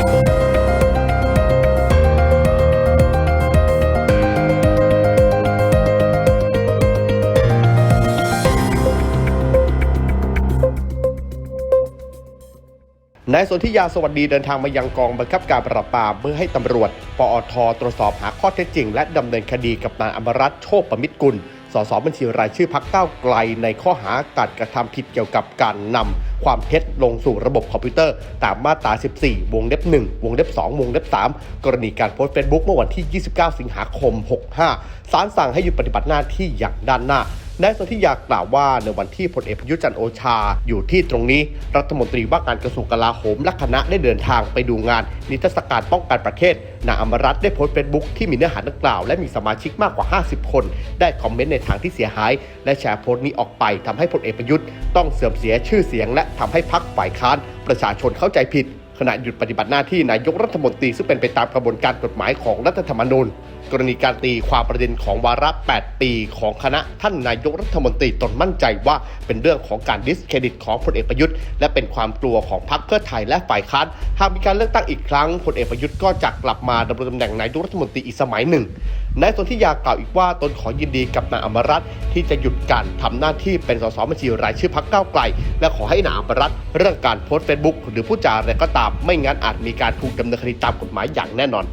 นายสนธิยาสวัสดีเดินทางมายังกองบังคับการปราบปรามเพื่อให้ตำรวจ ปอท ตรวจสอบหาข้อเท็จจริง และดำเนินคดีกับนายอมรัตน์โชคประมิตรกุล สสบัญชีรายชื่อพักเก้าไกลในข้อหาการกระทำผิดเกี่ยวกับการนำความเท็จลงสู่ระบบคอมพิวเตอร์ ตามมาตรา 14 วงเล็บ 1 วงเล็บ 2 วงเล็บ 3 กรณีการโพสต์เฟซบุ๊กเมื่อวันที่ 29 สิงหาคม 65 ศาลสั่งให้หยุดปฏิบัติหน้าที่อย่างด้านหน้า นายสนธิยากล่าวว่าในวันที่พลเอกประยุทธ์จันโอชาอยู่ที่ตรงนี้ รัฐมนตรีว่าการกระทรวงกลาโหมและคณะได้เดินทางไปดูงาน นิทรรศการป้องกันประเทศนางอมรัตน์ได้โพสต์เฟซบุ๊กที่มีเนื้อหาดังกล่าว และมีสมาชิกมากกว่า 50 คน ได้คอมเมนต์ในทางที่เสียหาย และแชร์โพสต์นี้ออกไปทำให้พลเอกประยุทธ์ต้องเสื่อมเสียชื่อเสียง และทำให้พักฝ่ายค้าน ประชาชนเข้าใจผิดขณะหยุดปฏิบัติหน้าที่นายกรัฐมนตรีซึ่งเป็นไปตามกระบวนการกฎหมายของรัฐธรรมนูญ กรณีการตีความประเด็นของวาระ 8 ปีของคณะท่านนายกรัฐมนตรีตนมั่นใจว่าเป็นเรื่องของการดิสเครดิตของพลเอกประยุทธ์ และเป็นความกลัวของพรรคเพื่อไทยและฝ่ายค้านหากมีการเลือกตั้งอีกครั้งพลเอกประยุทธ์ก็จะกลับมาดำรงตำแหน่งนายกรัฐมนตรีอีกสมัยหนึ่งนายสนธิยากล่าวอีกว่าตนขอยินดีกับนางอมรัตน์ที่จะหยุดการทำหน้าที่เป็นสสบัญชีรายชื่อพรรคก้าวไกล และขอให้นางอมรัตน์เรื่องการโพสต์เฟซบุ๊กหรือผู้จาอะไรก็ตาม ไม่งั้นอาจมีการถูกดำเนินคดีตามกฎหมายอย่างแน่นอน